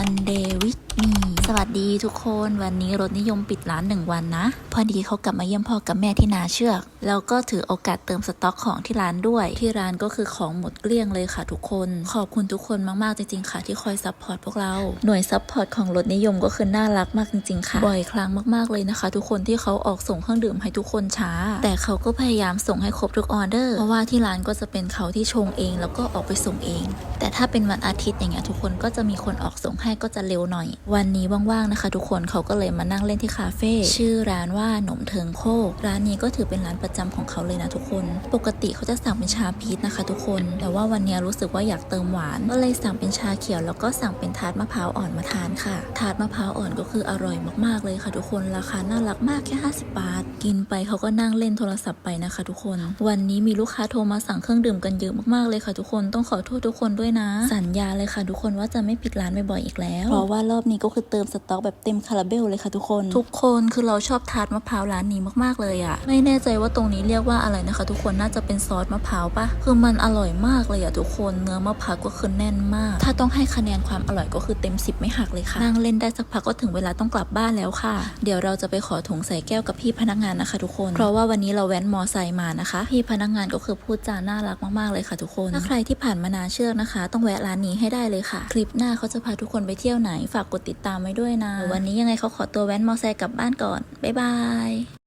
Sunday with me สวัสดีทุกคนวันนี้รถนิยมปิดร้านหนึ่งวันนะ พอดีเขากลับมาเยี่ยมพ่อกับแม่ที่นาเชือก แล้วก็ถือโอกาสเติมสต็อกของที่ร้านด้วย ที่ร้านก็คือของหมดเกลี้ยงเลยค่ะทุกคน ขอบคุณทุกคนมากๆจริงๆค่ะที่คอยซัพพอร์ตพวกเราหน่วยซัพพอร์ตของรถนิยมก็คือน่ารักมากจริง ๆ ค่ะ บ่อยครั้งมากๆเลยนะคะ ทุกคนที่เขาออกส่งเครื่องดื่มให้ทุกคนช้า แต่เขาก็พยายามส่งให้ครบทุกออเดอร์เพราะว่าที่ร้านก็จะเป็นเขาที่ชงเอง แล้วก็ออกไปส่งเอง ถ้าเป็นวันอาทิตย์อย่างเงี้ยทุกคนก็จะมีคนออกส่งให้ก็จะเร็วหน่อย วันนี้ว่างๆนะคะ ทุกคนเขาก็เลยมานั่งเล่นที่คาเฟ่ชื่อร้านว่าหนมเทิงโคกร้านนี้ก็ถือเป็นร้านประจำของเขาเลยนะทุกคน ปกติเขาจะสั่งเป็นชาพีชนะคะ ทุกคน แต่ว่าวันนี้รู้สึกว่าอยากเติมหวาน ก็เลยสั่งเป็นชาเขียวแล้วก็สั่งเป็นทาร์ตมะพร้าวอ่อนมาทานค่ะ ทาร์ตมะพร้าวอ่อนก็คืออร่อยมากๆเลยค่ะทุกคน ราคาน่ารักมากแค่ 50 บาท กินไปเขาก็นั่งเล่นโทรศัพท์ไปนะคะ ทุกคน วันนี้มีลูกค้าโทรมาสั่งเครื่องดื่มกันเยอะมากๆเลยค่ะ ทุกคน ต้องขอโทษทุกคนด้วยนะสัญญาเลยค่ะทุกคนว่าจะไม่ปิดร้านบ่อยๆอีกแล้ว เพราะว่ารอบนี้ก็คือเติมสต็อกแบบเต็มคาราเบลเลยค่ะทุกคน ทุกคนคือเราชอบทาร์ตมะพร้าวร้านนี้มากๆเลยอะไม่แน่ใจว่าตรงนี้เรียกว่าอะไรนะคะ ทุกคนน่าจะเป็นซอสมะพร้าวปะคือมันอร่อยมากเลยอะทุกคนเนื้อมะพร้าวก็คือแน่นมาก ถ้าต้องให้คะแนนความอร่อยก็คือเต็ม 10 ไม่หักเลยค่ะนั่งเล่นได้สักพักก็ถึงเวลาต้องกลับบ้านแล้วค่ะ เดี๋ยวเราจะไปขอถุงใส่แก้วกับพี่พนักงานนะคะ ทุกคน เพราะว่าวันนี้เราแว้นมอไซค์มานะคะ พี่พนักงานก็คือพูดจาน่ารักมากๆเลยค่ะ ทุกคน ถ้าใครที่ผ่านมานาเชือกนะคะต้องแวะร้านนี้ให้ได้เลยค่ะ คลิปหน้าเขาจะพาทุกคนไปเที่ยวไหน ฝากกดติดตามไว้ด้วยนะ วันนี้ยังไงเขาขอตัวแว้นมอเตอร์ไซค์กลับบ้านก่อน บ๊ายบาย